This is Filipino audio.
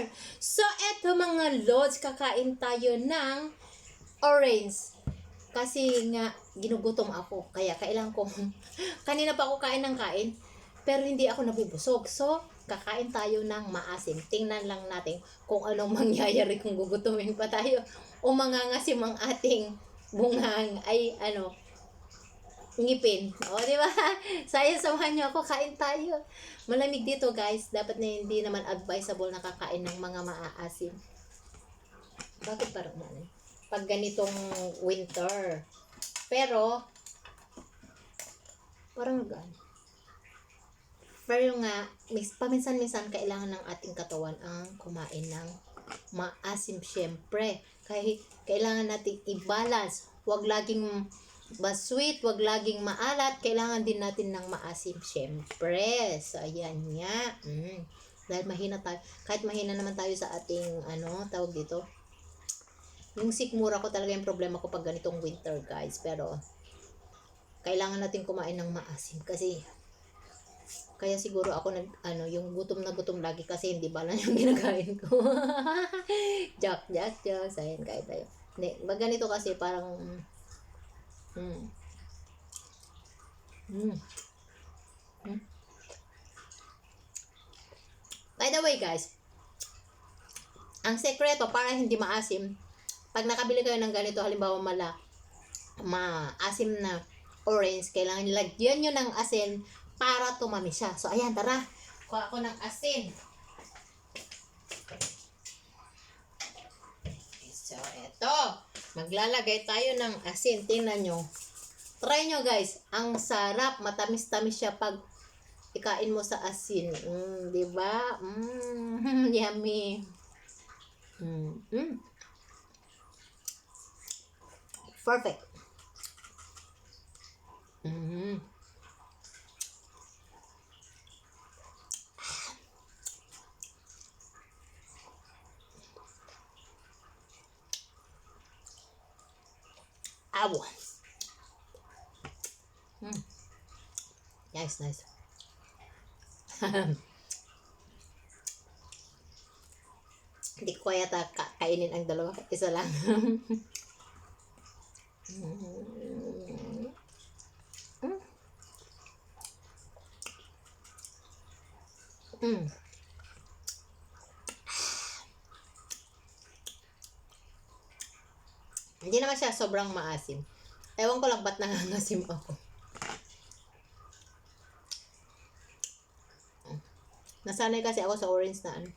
dinner. So, eto mga lods, kakain tayo ng orange. Kasi nga, ginugutom ako. Kaya kailangan ko, kanina pa ako kain ng kain, pero hindi ako nabubusog. So, kakain tayo ng maasim. Tingnan lang natin kung anong mangyayari kung gugutumin pa tayo. O mangangasim ang ating bungang, ay ano, ngipin. O, di ba? Saya samahan niyo ako, kain tayo. Malamig dito, guys. Dapat na hindi naman advisable na kakain ng mga maaasim. Bakit parang ano? Pag ganitong winter. Pero, parang gan. Pero nga, paminsan-minsan kailangan ng ating katawan ang kumain ng maasim syempre. Kahit kailangan natin i-balance. Huwag laging ba sweet, wag laging maalat, kailangan din natin ng maasim syempre. So, ayan nga. Mm. Dahil mahina tayo, kahit mahina naman tayo sa ating, ano, tawag dito, yung sikmura ko talaga yung problema ko pag ganitong winter, guys. Pero, kailangan natin kumain ng maasim kasi, kaya siguro ako nag, ano, yung gutom na gutom lagi kasi hindi ba lang yung ginakain ko. joke, joke, joke. Ayan, kain tayo. Hindi, pag ganito kasi parang, Mm. Mm. By the way, guys, ang sekreto para hindi maasim, pag nakabili kayo ng ganito, halimbawa mala, maasim na orange, kailangan nilagyan nyo ng asin para tumami siya. So, ayan, tara. Kuha ako ng asin. So, eto. Maglalagay tayo ng asin. Tingnan nyo. Try nyo guys. Ang sarap. Matamis-tamis siya pag ikain mo sa asin. Mm, di ba? Mm, yummy. Mm, mm. Perfect. Mm. Aw. Mm. Nice, nice. Hindi ko kaya ta ka- kainin ang dalawa. Isa lang. Mm. Mm. Hindi naman siya sobrang maasim. Ewan ko lang ba't nangangasim ako. Nasanay kasi ako sa orange na ano.